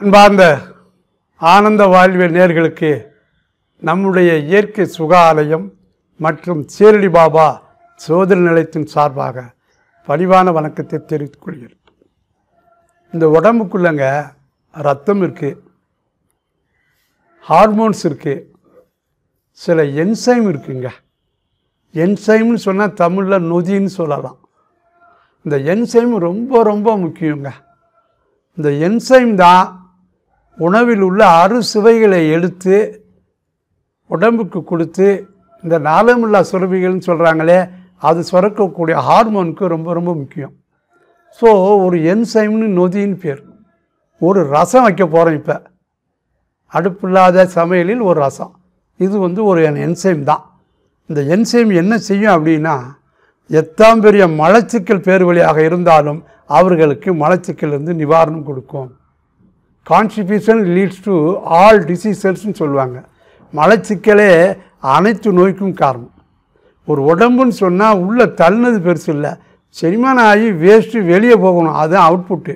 அன்பார்ந்த ஆனந்த வாழ்வியல் நேர்களுக்கு நம்முடைய இயற்கை சுகாலயம் மற்றும் சீரடி பாபா சோதனை நிலையத்தின் சார்பாக பணிவான வணக்கத்தை தெரிவித்துக் கொள்கிறேன். இந்த உடம்புக்குள்ளங்க ரத்தம் இருக்குது ஹார்மோன்ஸ் இருக்குது சில என்சைம் இருக்குங்க. என்சைம்னு சொன்னால் தமிழில் நொதின்னு சொல்லலாம். இந்த என்சைம் ரொம்ப ரொம்ப முக்கியங்க. இந்த என்சைம் தான் உணவில் உள்ள அறு சுவைகளை எடுத்து உடம்புக்கு கொடுத்து இந்த நாளமில்லா சுரபிகள்னு சொல்கிறாங்களே அது சுரக்கக்கூடிய ஹார்மோனுக்கு ரொம்ப ரொம்ப முக்கியம். ஸோ ஒரு என்சைம்னு நொதின்னு பேர். ஒரு ரசம் வைக்க போகிறோம் இப்போ. அடுப்பில்லாத சமையலில் ஒரு ரசம். இது வந்து ஒரு என்சைம் தான். இந்த என்சைம் என்ன செய்யும் அப்படின்னா எத்தாம் பெரிய மலச்சிக்கல் பேர் வழியாக இருந்தாலும் அவர்களுக்கு மலச்சிக்கல் இருந்து நிவாரணம் கொடுக்கும். கான்ஸ்டிபியூஷன் லீட்ஸ் டு ஆல் டிசீசஸ்ன்னு சொல்லுவாங்க. மலச்சிக்கலே அனைத்து நோய்க்கும் காரணம். ஒரு உடம்புன்னு சொன்னால் உள்ளே தள்ளினது பெருசு இல்லை. செரிமானம் ஆகி வேஸ்ட்டு வெளியே போகணும். அதுதான் அவுட்புட்டு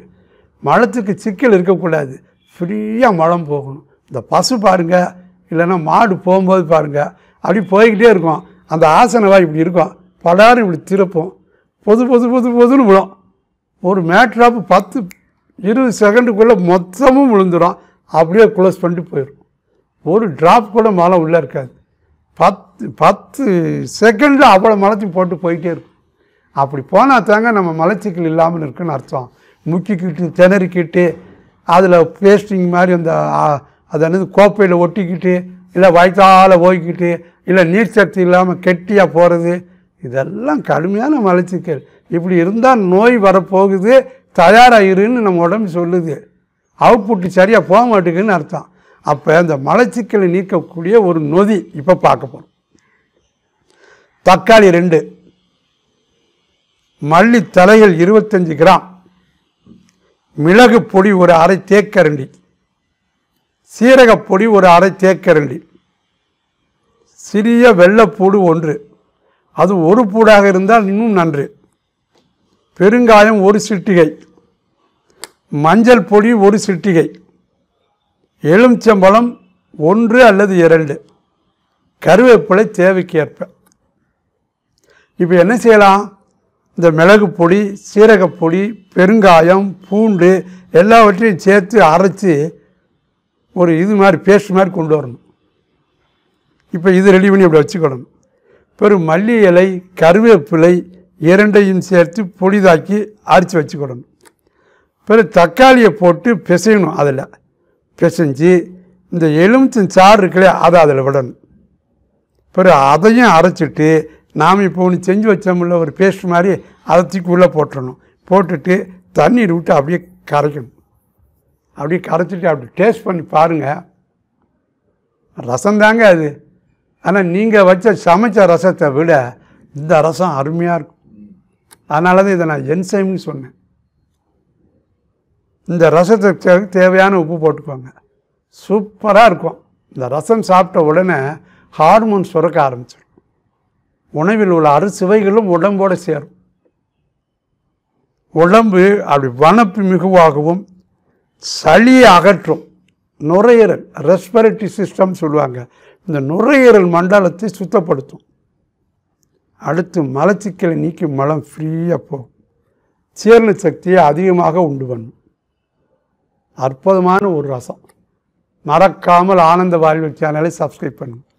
மலத்துக்கு சிக்கல் இருக்கக்கூடாது. ஃப்ரீயாக மலம் போகணும். இந்த பசு பாருங்கள் இல்லைன்னா மாடு போகும்போது பாருங்கள் அப்படி போய்கிட்டே இருக்கும். அந்த ஆசனவா இப்படி இருக்கும். படாரும் இப்படி திறப்போம் பொது பொது பொது பொதுன்னு விழும். ஒரு மேட்ராப்பு பத்து இருபது செகண்டுக்குள்ளே மொத்தமும் விழுந்துடும் அப்படியே க்ளோஸ் பண்ணிட்டு போயிடும் ஒரு ட்ராப் கூட மழை உள்ளே இருக்காது. பத்து பத்து செகண்டு அவ்வளோ மலத்தையும் போட்டு போயிட்டே இருக்கும். அப்படி போனால் தாங்க நம்ம மலச்சிக்கல் இல்லாமல் இருக்குன்னு அர்த்தம். முக்கிக்கிட்டு திணறிக்கிட்டு அதில் பேஸ்டிங் மாதிரி அந்த அது என்னது கோப்பையில் ஒட்டிக்கிட்டு இல்லை வயிற்றால ஓய்க்கிட்டு இல்லை நீர் சக்தி இல்லாமல் கெட்டியாக போகிறது இதெல்லாம் கடுமையான மலச்சிக்கல். இப்படி இருந்தால் நோய் வரப்போகுது தயாராகிருன்னு நம்ம உடம்பு சொல்லுது. அவுட்புட்டு சரியாக போக மாட்டேங்குன்னு அர்த்தம். அப்போ அந்த மலச்சிக்கலை நீக்கக்கூடிய ஒரு நொதி இப்போ பார்க்க போகிறோம் தக்காளி ரெண்டு. மல்லி தலைகள் இருபத்தஞ்சி கிராம். மிளகு பொடி ஒரு அரை தேக்கரண்டி. சீரகப்பொடி ஒரு அரை தேக்கரண்டி. சிறிய வெள்ளைப்பூடு ஒன்று. அது ஒரு பூடாக இருந்தால் இன்னும் நன்று. பெருங்காயம் ஒரு சிட்டிகை மஞ்சள் பொடி ஒரு சிட்டிகை எலுமிச்சம்பழம் ஒன்று அல்லது இரண்டு. கருவேப்பிலை தேவைக்கு ஏற்ப இப்போ என்ன செய்யலாம்? இந்த மிளகு பொடி சீரகப்பொடி பெருங்காயம் பூண்டு எல்லாவற்றையும் சேர்த்து அரைச்சி ஒரு இது மாதிரி பேஸ்ட் மாதிரி கொண்டு வரணும். இப்போ இது ரெடி பண்ணி அப்படி வச்சுக்கணும். பெரும் மல்லி இலை கருவேப்பிலை இரண்டையும் சேர்த்து பொடிதாக்கி அரைச்சி வச்சுக்கிடணும். பிறகு தக்காளியை போட்டு பிசையணும் அதில். பிசைஞ்சு இந்த எலுமிச்சம் சாறு இருக்குல்ல அதை அதில் விடணும். பிறகு அதையும் அரைச்சிட்டு நாம் இப்போ ஒன்று செஞ்சு வச்சோம்ல ஒரு பேஸ்ட் மாதிரி அதை தூக்கி உள்ளே போட்டுறணும் போட்டுட்டு தண்ணீர் விட்டு அப்படியே கரைக்கணும். அப்படியே கரைச்சிட்டு அப்படி டேஸ்ட் பண்ணி பாருங்கள் ரசம் தாங்க அது. ஆனால் நீங்கள் வச்ச சமைச்ச ரசத்தை விட இந்த ரசம் அருமையாக இருக்கும். அதனால தான் இதை நான் என்சைம்னு சொன்னேன். இந்த ரசத்துக்கு தேவையான உப்பு போட்டுக்கோங்க. சூப்பராக இருக்கும். இந்த ரசம் சாப்பிட்ட உடனே ஹார்மோன் சுரக்க ஆரம்பிச்சிடும். உணவில் உள்ள அறுசுவைகளும் உடம்போடு சேரும். உடம்பு அப்படி வனப்பு மிகுவாகவும் சளியை அகற்றும். நுரையீரல் ரெஸ்பிரேட்டரி சிஸ்டம் சொல்லுவாங்க. இந்த நுரையீரல் மண்டலத்தை சுத்தப்படுத்தும். அடுத்து மலச்சிக்கலை நீக்கி மலம் ஃப்ரீயாக போகும் சீரண சக்தியை அதிகமாக உண்டு பண்ணும் அற்புதமான ஒரு ரசம். மறக்காமல் ஆனந்த வாழ்வு சேனலை சப்ஸ்கிரைப் பண்ணுங்கள்